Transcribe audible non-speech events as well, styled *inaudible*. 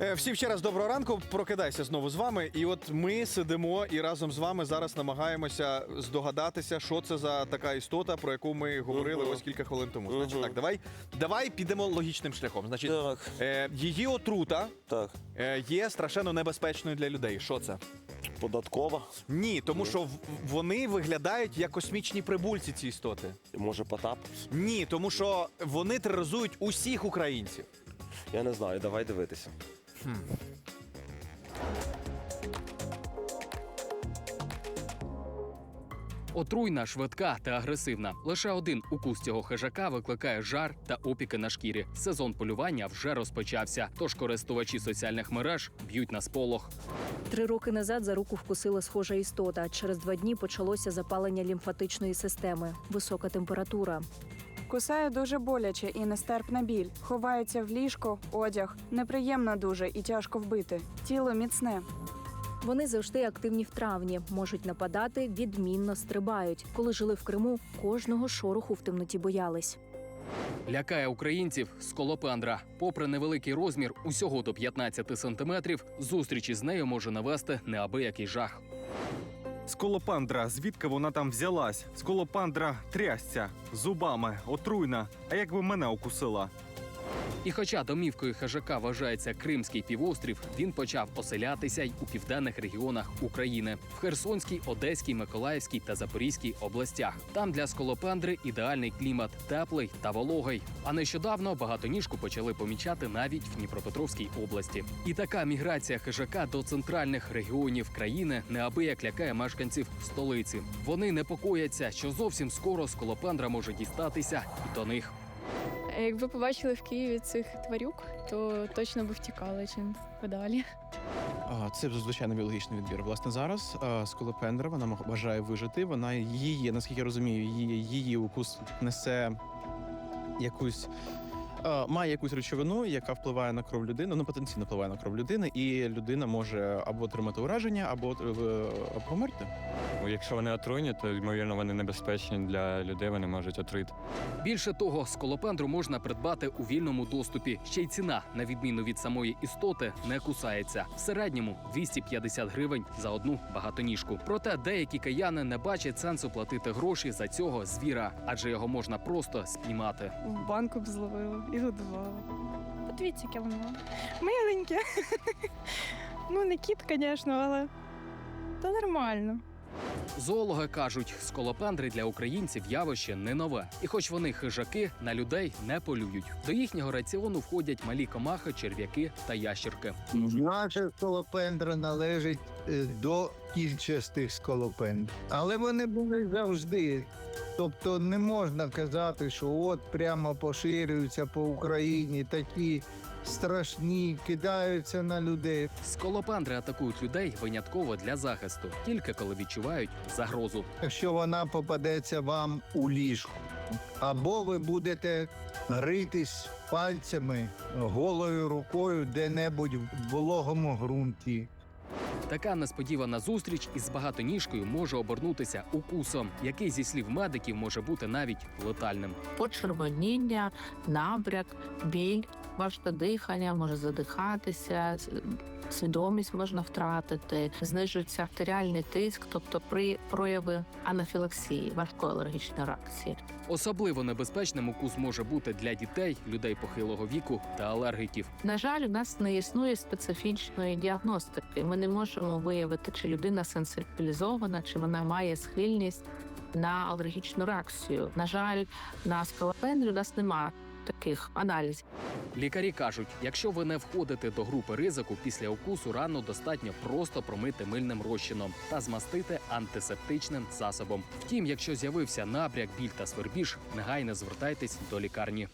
Е, Всім ще раз доброго ранку. Прокидайся знову з вами. І от ми сидимо і разом з вами зараз намагаємося здогадатися, що це за така істота, про яку ми говорили Мгм. ось кілька хвилин тому. Значить, Мгм. так, давай, давай підемо логічним шляхом. Значить, Так, е, її отрута так. е, є страшенно небезпечною для людей. Що це? Податкова. Ні, тому що в- вони виглядають як космічні прибульці, ці істоти. Може, Потап? Ні, тому що вони тероризують усіх українців. Я не знаю, давай дивитися. Отруйна, швидка та агресивна. Лише один укус цього хижака викликає жар та опіки на шкірі. Сезон полювання вже розпочався. Тож користувачі соціальних мереж б'ють на сполох. Три роки назад за руку вкусила схожа істота. Через два дні почалося запалення лімфатичної системи, висока температура. Кусає дуже боляче і нестерпна біль. Ховається в ліжко, одяг. Неприємно дуже і тяжко вбити. Тіло міцне. Вони завжди активні в травні, можуть нападати, відмінно стрибають. Коли жили в Криму, кожного шороху в темноті боялись. Лякає українців сколопендра. Попри невеликий розмір, усього до 15 сантиметрів, зустріч із нею може навести неабиякий жах. Сколопандра, звідки вона там взялась? Сколопандра трясця, зубами, отруйна. А якби мене укусила? І хоча домівкою хижака вважається Кримський півострів, він почав оселятися й у південних регіонах України в Херсонській, Одеській, Миколаївській та Запорізькій областях. Там для сколопендри ідеальний клімат, теплий та вологий. А нещодавно багатоніжку почали помічати навіть в Дніпропетровській області. І така міграція хижака до центральних регіонів країни неабияк лякає мешканців столиці. Вони непокояться, що зовсім скоро сколопендра може дістатися і до них. Якби побачили в Києві цих тварюк, то точно би втікали чим подалі. Це звичайно біологічний відбір. Власне, зараз а, сколопендра вона бажає вижити. Вона її, наскільки я розумію, її, її укус несе якусь. А, Має якусь речовину, яка впливає на кров людини, ну потенційно впливає на кров людини, і людина може або отримати ураження, або е, або померти. Ну, Якщо вони отруйні, то ймовірно вони небезпечні для людей, вони можуть отрити. Більше того, сколопендру можна придбати у вільному доступі. Ще й ціна, на відміну від самої істоти, не кусається. В середньому 250 гривень за одну багатоніжку. Проте деякі кияни не бачать сенсу платити гроші за цього звіра, адже його можна просто спіймати. В банку б зловила і годувала. Подивіться, яке воно. Миленьке. *laughs* ну, не кіт, звісно, але та нормально. Зоологи кажуть, сколопендри для українців явище не нове. І хоч вони хижаки, на людей не полюють. До їхнього раціону входять малі комахи, черв'яки та ящерки. Наша сколопендра належить е, до кільчастих сколопендр. Але вони були завжди. Тобто не можна казати, що от прямо поширюються по Україні такі страшні, кидаються на людей. Сколопендри атакують людей винятково для захисту, тільки коли відчувають загрозу. Якщо вона попадеться вам у ліжку, або ви будете гритись пальцями голою рукою де-небудь в вологому ґрунті. Така несподівана зустріч із багатоніжкою може обернутися укусом, який зі слів медиків може бути навіть летальним. почервоніння, набряк, біль, важке дихання, може задихатися, свідомість можна втратити, знижується артеріальний тиск, тобто при прояви анафілаксії, важкої алергічної реакції. Особливо небезпечним укус може бути для дітей, людей похилого віку та алергіків. На жаль, у нас не існує специфічної діагностики. Ми не можемо виявити, чи людина сенсибілізована, чи вона має схильність на алергічну реакцію. На жаль, на скалопендрі у нас немає таких аналізів. Лікарі кажуть, якщо ви не входите до групи ризику, після укусу рану достатньо просто промити мильним розчином та змастити антисептичним засобом. Втім, якщо з'явився набряк, біль та свербіж, негайно звертайтесь до лікарні.